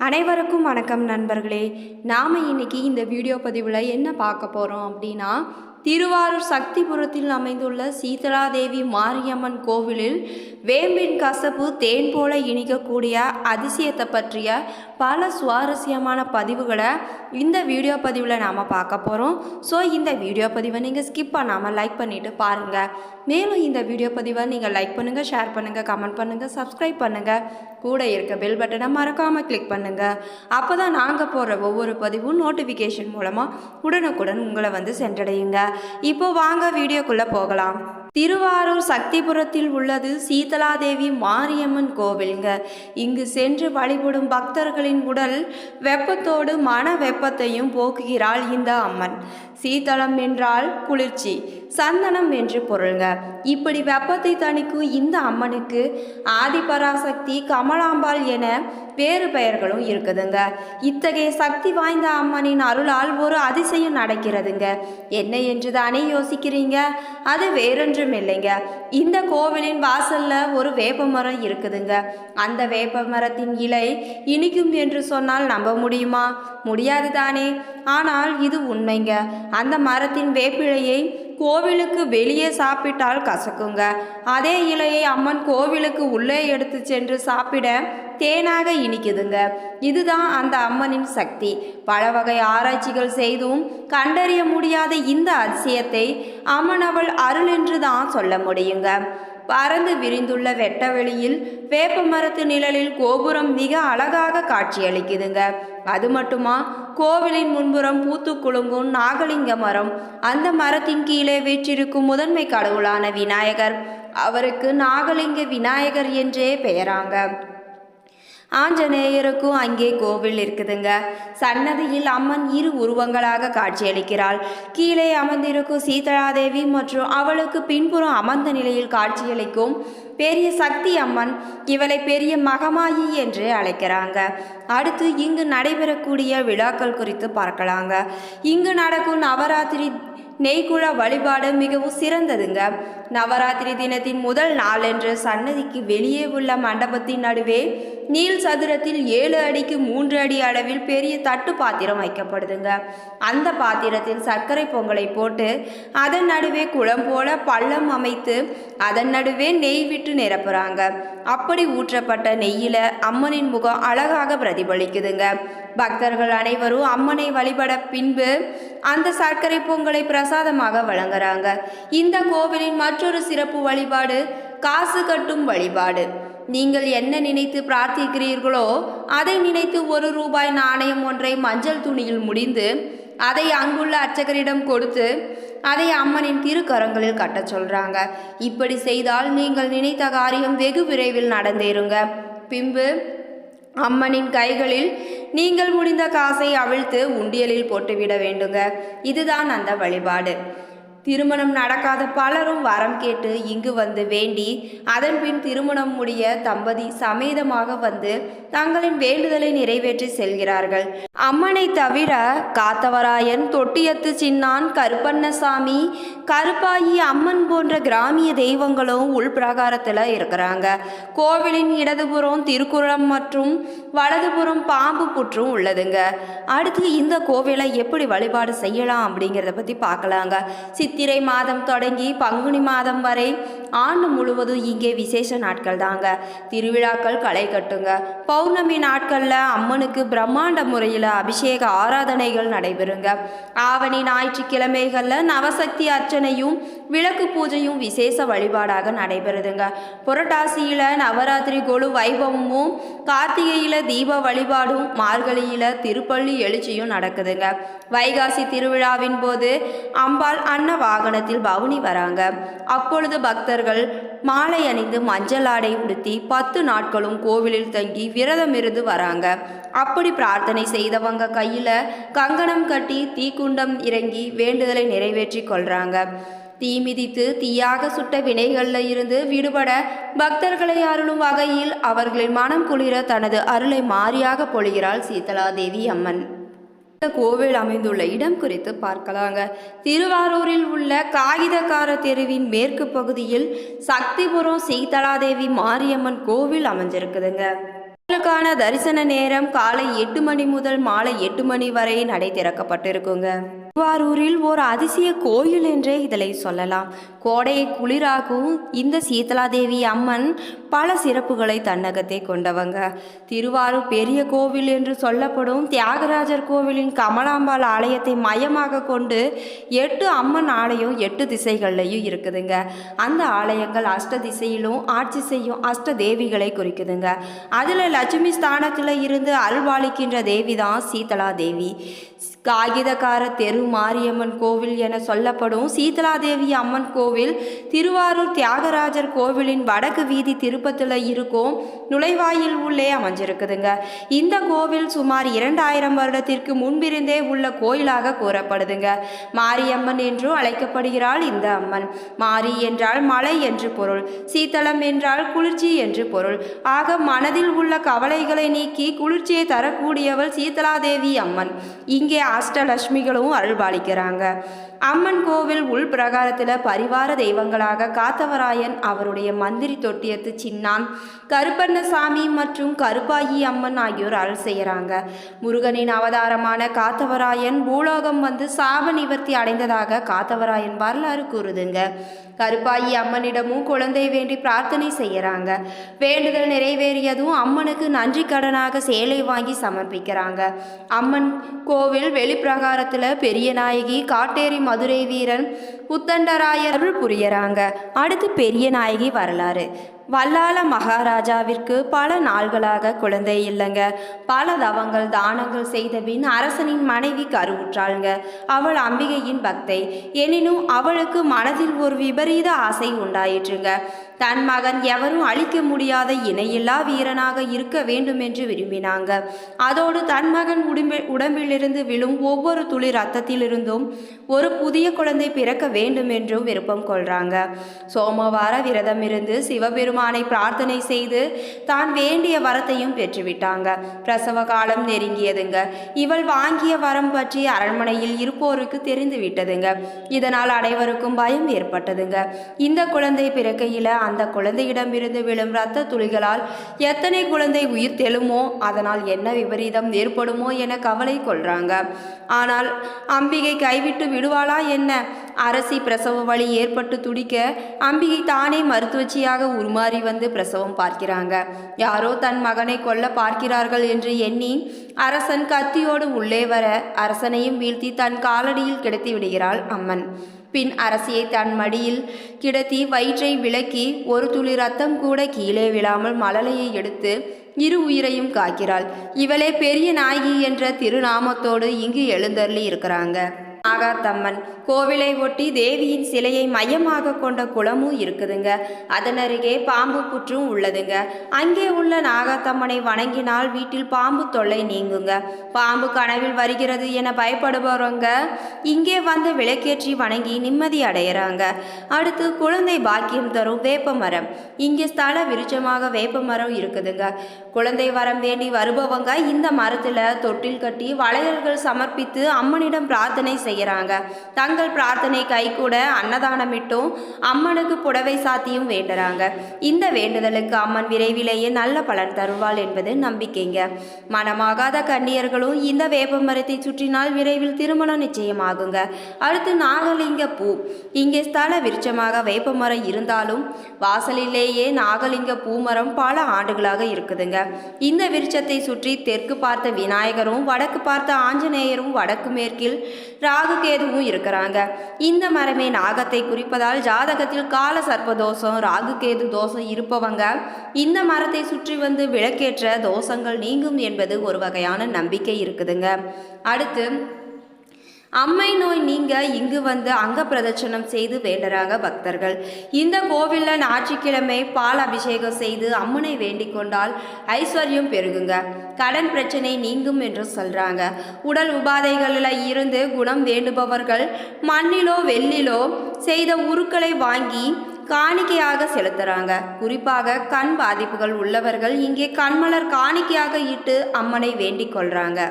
அனைவருக்கும் வணக்கம் நண்பர்களே. நாம் இன்னைக்கு இந்த வீடியோ பதிவில் என்ன பார்க்க போகிறோம் அப்படின்னா திருவாரூர் சக்திபுரத்தில் அமைந்துள்ள சீதளாதேவி மாரியம்மன் கோவிலில் வேம்பின் கசப்பு தேன் போல இனிக்கக்கூடிய அதிசயத்தை பற்றிய பல சுவாரஸ்யமான பதிவுகளை இந்த வீடியோ பதிவில் நாம் பார்க்க போகிறோம் ஸோ இந்த வீடியோ பதிவை நீங்கள் ஸ்கிப் பண்ணாமல் லைக் பண்ணிவிட்டு பாருங்கள் மேலும் இந்த வீடியோ பதிவை நீங்கள் லைக் பண்ணுங்கள் ஷேர் பண்ணுங்கள் கமெண்ட் பண்ணுங்கள் சப்ஸ்கிரைப் பண்ணுங்கள் கூட இருக்க பெல் பட்டனை மறக்காமல் கிளிக் பண்ணுங்கள் அப்போ தான் நாங்கள் போடுற ஒவ்வொரு பதிவும் நோட்டிஃபிகேஷன் மூலமாக உடனுக்குடன் உங்களை வந்து சென்றடையுங்க. இப்போது வாங்க வீடியோக்குள்ளே போகலாம். திருவாரூர் சக்திபுரத்தில் உள்ளது சீதலாதேவி மாரியம்மன் கோவிலுங்க. இங்கு சென்று வழிபடும் பக்தர்களின் உடல் வெப்பத்தோடு மன வெப்பத்தையும் போக்குகிறாள் இந்த அம்மன். சீதளம் என்றால் குளிர்ச்சி சந்தனம் என்று பொருள்ங்க இப்படி வெப்பத்தை தணிக்கும் இந்த அம்மனுக்கு ஆதிபராசக்தி கமலாம்பாள் என வேறு பெயர்களும் இருக்குதுங்க. இத்தகைய சக்தி வாய்ந்த அம்மனின் அருளால் ஒரு அதிசயம் நடக்கிறதுங்க. என்ன என்று தானே யோசிக்கிறீங்க? அது வேறொன்றும் இல்லைங்க. இந்த கோவிலின் வாசல்ல ஒரு வேப்ப மரம் இருக்குதுங்க. அந்த வேப்ப மரத்தின் இலை இனிக்கும் என்று சொன்னால் நம்ப முடியுமா? முடியாது தானே. ஆனால் இது உண்மைங்க. அந்த மரத்தின் வேப்பிலையை கோவிலுக்கு வெளியே சாப்பிட்டால் கசக்குங்க. அதே இலையை அம்மன் கோவிலுக்கு உள்ளே எடுத்து சென்று சாப்பிட தேனாக இனிக்குதுங்க. இதுதான் அந்த அம்மனின் சக்தி. பல வகை ஆராய்ச்சிகள் செய்தும் கண்டறிய முடியாத இந்த அதிசயத்தை அம்மன் அவள் அருள் என்று தான் சொல்ல முடியுங்க. பறந்து விரிந்துள்ள வெட்டவெளியில் வேப்ப மரத்து நிழலில் கோபுரம் மிக அழகாக காட்சியளிக்குதுங்க. அது மட்டுமா? கோவிலின் முன்புறம் பூத்து குலுங்கும் நாகலிங்க மரம். அந்த மரத்தின் கீழே வீற்றிருக்கும் முதன்மை கடவுளான விநாயகர். அவருக்கு நாகலிங்க விநாயகர் என்றே பெயராங்க. ஆஞ்சநேயருக்கும் அங்கே கோவில் இருக்குதுங்க. சன்னதியில் அம்மன் இரு உருவங்களாக காட்சியளிக்கிறாள். கீழே அமர்ந்திருக்கும் சீதளாதேவி மற்றும் அவளுக்கு பின்புறம் அமர்ந்த நிலையில் காட்சியளிக்கும் பெரிய சக்தி அம்மன் இவளை பெரிய மகமாயி என்று அழைக்கிறாங்க. அடுத்து இங்கு நடைபெறக்கூடிய விழாக்கள் குறித்து பார்க்கலாங்க. இங்கு நடக்கும் நவராத்திரி நெய்குழ வழிபாடு மிகவும் சிறந்ததுங்க. நவராத்திரி தினத்தின் முதல் நாளன்று சன்னதிக்கு வெளியே உள்ள மண்டபத்தின் நடுவே நீல் சதுரத்தில் ஏழு அடிக்கு மூன்று அடி அளவில் பெரிய தட்டு பாத்திரம் வைக்கப்படுதுங்க. அந்த பாத்திரத்தில் சர்க்கரை பொங்கலை போட்டு அதன் நடுவே குளம் போல பள்ளம் அமைத்து அதன் நடுவே நெய் விட்டு நிரப்புறாங்க. அப்படி ஊற்றப்பட்ட நெய்யில அம்மனின் முகம் அழகாக பிரதிபலிக்குதுங்க. பக்தர்கள் அனைவரும் அம்மனை வழிபட பின்பு அந்த சர்க்கரை பொங்கலை பிரசாதமாக வழங்குறாங்க. இந்த கோவிலின் மற்றொரு சிறப்பு வழிபாடு காசு கட்டும் வழிபாடு. நீங்கள் என்ன நினைத்து பிரார்த்திக்கிறீர்களோ அதை நினைத்து ஒரு ரூபாய் நாணயம் ஒன்றை மஞ்சள் துணியில் முடிந்து அதை அங்குள்ள அர்ச்சகரிடம் கொடுத்து அதை அம்மனின் திருக்கரங்களில் கட்டச் சொல்றாங்க. இப்படி செய்தால் நீங்கள் நினைத்த காரியம் வெகு விரைவில் நடந்தேறுங்க. பின்பு அம்மனின் கைகளில் நீங்கள் முடிந்த காசை அவிழ்த்து உண்டியலில் போட்டுவிட வேண்டுங்க. இதுதான் அந்த வழிபாடு. திருமணம் நடக்காத பலரும் வரம் கேட்டு இங்கு வந்து வேண்டி அதன்பின் திருமணம் முடிய தம்பதி சமேதமாக வந்து தங்களின் வேண்டுதலை நிறைவேற்றி செல்கிறார்கள். அம்மனை தவிர காத்தவராயன் தொட்டியத்து சின்னான் கருப்பண்ணசாமி கருப்பாயி அம்மன் போன்ற கிராமிய தெய்வங்களும் உள்பிரகாரத்தில் இருக்கிறாங்க. கோவிலின் இடதுபுறம் திருக்குறளம் மற்றும் வலதுபுறம் பாம்பு புற்றும் உள்ளதுங்க. அடுத்து இந்த கோவிலை எப்படி வழிபாடு செய்யலாம் அப்படிங்கிறத பற்றி பார்க்கலாங்க. சித் சித்திரை மாதம் தொடங்கி பங்குனி மாதம் வரை ஆண்டு முழுவதும் இங்கே விசேஷ நாட்கள் தாங்க. திருவிழாக்கள் களை கட்டுங்க. பௌர்ணமி நாட்களில் அம்மனுக்கு பிரம்மாண்ட முறையில் அபிஷேக ஆராதனைகள் நடைபெறுங்க. ஆவணி ஞாயிற்றுக்கிழமைகளில் நவசக்தி அர்ச்சனையும் விளக்கு பூஜையும் விசேஷ வழிபாடாக நடைபெறுதுங்க. புரட்டாசியில் நவராத்திரி கொழு வைபவமும் கார்த்திகையில் தீப வழிபாடும் மார்கழியில் திருப்பள்ளி எழுச்சியும் நடக்குதுங்க. வைகாசி திருவிழாவின் போது அம்பாள் அன்ன வாகனத்தில் பவுனி வராங்க. அப்பொழுது பக்தர்கள் மாலை அணிந்து மஞ்சள் ஆடை உடுத்தி பத்து நாட்களும் கோவிலில் தங்கி விரதம் இருந்து வராங்க. அப்படி பிரார்த்தனை செய்தவங்க கையில் கங்கணம் கட்டி தீக்குண்டம் இறங்கி வேண்டுதலை நிறைவேற்றி கொள்கிறாங்க தீ மிதித்து தீயாக சுட்ட வினைகளில் இருந்து விடுபட பக்தர்களை அருளும் வகையில் அவர்களின் மனம் குளிர தனது அருளை மாறியாக பொழிகிறாள் சீதளாதேவி அம்மன். கோவில் அமைந்துள்ள இடம் குறித்து பார்க்கலாங்க. திருவாரூரில் உள்ள காகிதக்கார தெருவின் மேற்கு பகுதியில் சக்திபுரம் சீதளாதேவி மாரியம்மன் கோவில் அமைஞ்சிருக்குதுங்க. இதற்கான தரிசன நேரம் காலை எட்டு மணி முதல் மாலை எட்டு மணி வரை நடை திறக்கப்பட்டிருக்குங்க. திருவாரூரில் ஒரு அதிசய கோயில் என்றே இதில் சொல்லலாம். கோடையை குளிராக்கும் இந்த சீதலாதேவி அம்மன் பல சிறப்புகளை தன்னகத்தை கொண்டவங்க. திருவாரூர் பெரிய கோவில் என்று சொல்லப்படும் தியாகராஜர் கோவிலின் கமலாம்பாள் ஆலயத்தை மையமாக கொண்டு எட்டு அம்மன் ஆலயம் எட்டு திசைகள்லையும் இருக்குதுங்க. அந்த ஆலயங்கள் அஷ்ட திசையிலும் ஆட்சி செய்யும் அஷ்ட தேவிகளை குறிக்குதுங்க. அதில் லட்சுமி ஸ்தானத்தில் இருந்து அருள்பாலிக்கின்ற தேவி தான் சீதலா தேவி காகிதக்கார தெரு மாரியம்மன் கோவில் என சொல்லப்படும் சீதலாதேவி அம்மன் கோவில் திருவாரூர் தியாகராஜர் கோவிலின் வடக்கு வீதி திருப்பத்தில் இருக்கும் நுழைவாயில் உள்ளே அமைஞ்சிருக்குதுங்க. இந்த கோவில் சுமார் இரண்டாயிரம் வருடத்திற்கு முன்பிருந்தே உள்ள கோயிலாக கூறப்படுதுங்க. மாரியம்மன் என்றும் அழைக்கப்படுகிறாள் இந்த அம்மன். மாரி என்றால் மலை என்று பொருள் சீத்தளம் என்றால் குளிர்ச்சி என்று பொருள். ஆக மனதில் உள்ள கவலைகளை நீக்கி குளிர்ச்சியை தரக்கூடியவள் சீதலாதேவி அம்மன். இங்கே அஷ்டலட்சுமிகளும் அருள்பாலிக்கிறாங்க. அம்மன் கோவில் உள் பிரகாரத்தில் பரிவார தெய்வங்களாக காத்தவராயன் அவருடைய மந்திரி தொட்டியத்து சின்னான் கருப்பண்ணசாமி மற்றும் கருப்பாயி அம்மன் ஆகியோர் அருள் செய்கிறாங்க முருகனின் அவதாரமான காத்தவராயன் பூலோகம் வந்து சாப நிவர்த்தி அடைந்ததாக காத்தவராயன் வரலாறு கூறுதுங்க. கருப்பாயி அம்மனிடமும் குழந்தை வேண்டி பிரார்த்தனை செய்யறாங்க. வேண்டுதல் நிறைவேறியதும் அம்மனுக்கு நன்றி கடனாக சேலை வாங்கி சமர்ப்பிக்கிறாங்க. அம்மன் கோவில் வெளிப்பிரகாரத்தில் பெரிய நாயகி காட்டேரி மதுரை வீரன் புத்தண்டராயர் புரியறாங்க. அடுத்து பெரிய நாயகி வரலாறு. வல்லால மகாராஜாவிற்கு பல நாள்களாக குழந்தை இல்லைங்க. பல தவங்கள் தானங்கள் செய்த பின் அரசனின் மனைவி கருவுற்றாளுங்க. அவள் அம்பிகையின் பக்தை. எனினும் அவளுக்கு மனதில் ஒரு விபரீத ஆசை உண்டாயிற்றுங்க. தன் மகன் எவரும் அழிக்க முடியாத இணையில்லா வீரனாக இருக்க வேண்டும் என்று விரும்பினாங்க. அதோடு தன் மகன் உடம்பி உடம்பிலிருந்து விழும் ஒவ்வொரு துளி ரத்தத்திலிருந்தும் ஒரு புதிய குழந்தை பிறக்க வேண்டும் என்றும் விருப்பம் கொள்றாங்க. சோமவார விரதம் இருந்து சிவபெருமானை பிரார்த்தனை செய்து தான் வேண்டிய வரத்தையும் பெற்றுவிட்டாங்க. பிரசவ காலம் நெருங்கியதுங்க. இவள் வாங்கிய வரம் பற்றி அரண்மனையில் இருப்போருக்கு தெரிந்து விட்டதுங்க இதனால் அனைவருக்கும் பயம் ஏற்பட்டதுங்க. இந்த குழந்தை பிறக்கையில் அந்த குழந்தையிடமிருந்து விழும் இரத்த துளிகளால் எத்தனை குழந்தை உயிர் தெழுமோ அதனால் என்ன விபரீதம் ஏற்படுமோ என கவலை கொள்றாங்க. ஆனால் அம்பிகை கைவிட்டு விடுவாளா என்ன? அரசி பிரசவ வழி ஏற்பட்டு துடிக்க அம்பிகை தானே மருத்துவச்சியாக உருமாறி வந்து பிரசவம் பார்க்கிறாங்க. யாரோ தன் மகனை கொல்ல பார்க்கிறார்கள் என்று எண்ணி அரசன் கத்தியோடு உள்ளே வர அரசனையும் வீழ்த்தி தன் காலடியில் கிடத்தி விடுகிறாள் அம்மன். பின் அரசியை தன் மடியில் கிடத்தி வயிற்றை விலக்கி ஒரு துளி ரத்தம் கூட கீழே விழாமல் மழலையை எடுத்து இரு உயிரையும் காக்கிறாள். இவளே பெரிய நாயகி என்ற திருநாமத்தோடு இங்கு எழுந்தருளி இருக்கிறாங்க. நாகாத்தம்மன். கோவிலை ஒட்டி தேவியின் சிலையை மையமாக கொண்ட குளமும் இருக்குதுங்க. அதன் அருகே பாம்பு புற்றும் உள்ளதுங்க. அங்கே உள்ள நாகாத்தம்மனை வணங்கினால் வீட்டில் பாம்பு தொல்லை நீங்குங்க. பாம்பு கனவில் வருகிறது என பயப்படுபவங்க இங்கே வந்து விளக்கேற்றி வணங்கி நிம்மதி அடையிறாங்க. அடுத்து குழந்தை பாக்கியம் தரும் வேப்ப மரம் இங்கே ஸ்தல விருட்சமாக வேப்ப மரம் இருக்குதுங்க. குழந்தை வரம் வேண்டி வருபவங்க இந்த மரத்தில் தொட்டில் கட்டி வளையல்கள் சமர்ப்பித்து அம்மனிடம் பிரார்த்தனை செய்கிறாங்க. தங்கள் பிரார்த்தனை கைகூட அன்னதானமிட்டும் அம்மனுக்கு புடவை சாத்தியும் வேண்டுறாங்க. இந்த வேண்டுதலுக்கு அம்மன் விரைவிலேயே நல்ல பலன் தருவாள் என்பது நம்பிக்கைங்க. மனமாகாத கன்னியர்களும் இந்த வேப்ப மரத்தை சுற்றினால் விரைவில் திருமணம் நிச்சயமாகுங்க. அடுத்து நாகலிங்க பூ. இங்கே ஸ்தல விருட்சமாக வேப்ப மரம் இருந்தாலும் வாசலிலேயே நாகலிங்க பூமரம் பல ஆண்டுகளாக இருக்குதுங்க. இந்த விருட்சத்தை சுற்றி தெற்கு பார்த்த விநாயகரும் வடக்கு பார்த்த ஆஞ்சநேயரும் வடக்கு மேற்கில் ரா கேதுவும் இருக்கிறாங்க. இந்த மரமே நாகத்தை குறிப்பதால் ஜாதகத்தில் கால சர்ப்ப தோஷம் ராகு கேது தோஷம் இருப்பவங்க இந்த மரத்தை சுற்றி வந்து விளக்கேற்ற தோஷங்கள் நீங்கும் என்பது ஒரு வகையான நம்பிக்கை இருக்குதுங்க. அடுத்து அம்மை நோய் நீங்க இங்கு வந்து அங்க பிரதட்சணம் செய்து வேண்டுறாங்க பக்தர்கள். இந்த கோவிலில் ஞாயிற்றுக்கிழமை பால் அபிஷேகம் செய்து அம்மனை வேண்டிக் கொண்டால் ஐஸ்வர்யம் பெருகுங்க. கடன் பிரச்சனை நீங்கும் என்று சொல்றாங்க. உடல் உபாதைகளில் இருந்து குணம் வேண்டுபவர்கள் மண்ணிலோ வெள்ளிலோ செய்த உருக்களை வாங்கி காணிக்கையாக செலுத்துறாங்க. குறிப்பாக கண் பாதிப்புகள் உள்ளவர்கள் இங்கே கண்மலர் காணிக்கையாக இட்டு அம்மனை வேண்டிக் கொள்றாங்க.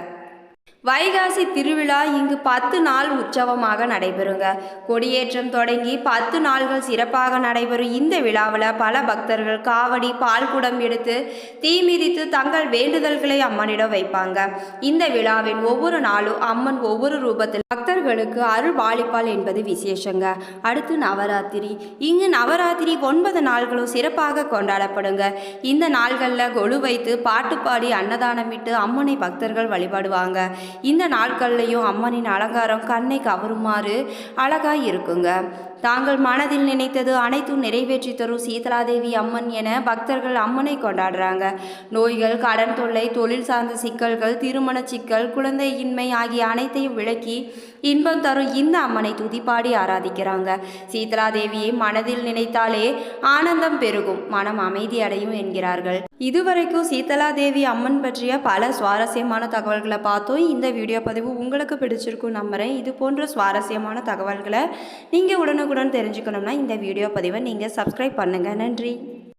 வைகாசி திருவிழா இங்கு பத்து நாள் உற்சவமாக நடைபெறுங்க. கொடியேற்றம் தொடங்கி பத்து நாள்கள் சிறப்பாக நடைபெறும் இந்த விழாவில் பல பக்தர்கள் காவடி பால்குடம் எடுத்து தீ மிதித்து தங்கள் வேண்டுதல்களை அம்மனிடம் வைப்பாங்க. இந்த விழாவின் ஒவ்வொரு நாளும் அம்மன் ஒவ்வொரு ரூபத்தில் பக்தர்களுக்கு அருள் பாலிப்பாள் என்பது விசேஷங்க. அடுத்து நவராத்திரி. இங்கு நவராத்திரி ஒன்பது நாள்களும் சிறப்பாக கொண்டாடப்படுங்க. இந்த நாள்களில் கொலு வைத்து பாட்டு பாடி அன்னதானமிட்டு அம்மனை பக்தர்கள் வழிபடுவாங்க. இந்த நாட்கள்லையும் அம்மனின் அலங்காரம் கண்ணை கவருமாறு அழகாய் இருக்குங்க. தாங்கள் மனதில் நினைத்தது அனைத்தும் நிறைவேற்றி தரும் சீதலாதேவி அம்மன் என பக்தர்கள் அம்மனை கொண்டாடுறாங்க. நோய்கள் கடன் தொல்லை தொழில் சார்ந்த சிக்கல்கள் திருமண சிக்கல் குழந்தையின்மை ஆகிய அனைத்தையும் விளக்கி இன்பம் தரும் இந்த அம்மனை துதிப்பாடி ஆராதிக்கிறாங்க. சீதலாதேவியை மனதில் நினைத்தாலே ஆனந்தம் பெருகும். மனம் அமைதி அடையும் என்கிறார்கள். இதுவரைக்கும் சீதலாதேவி அம்மன் பற்றிய பல சுவாரஸ்யமான தகவல்களை பார்த்தோம். இந்த வீடியோ பதிவு உங்களுக்கு பிடிச்சிருக்கும் நம்புறேன். இது போன்ற சுவாரஸ்யமான தகவல்களை நீங்கள் உடனுக்குடன் தெரிஞ்சுக்கணும்னா இந்த வீடியோ பதிவை நீங்கள் சப்ஸ்கிரைப் பண்ணுங்கள் நன்றி.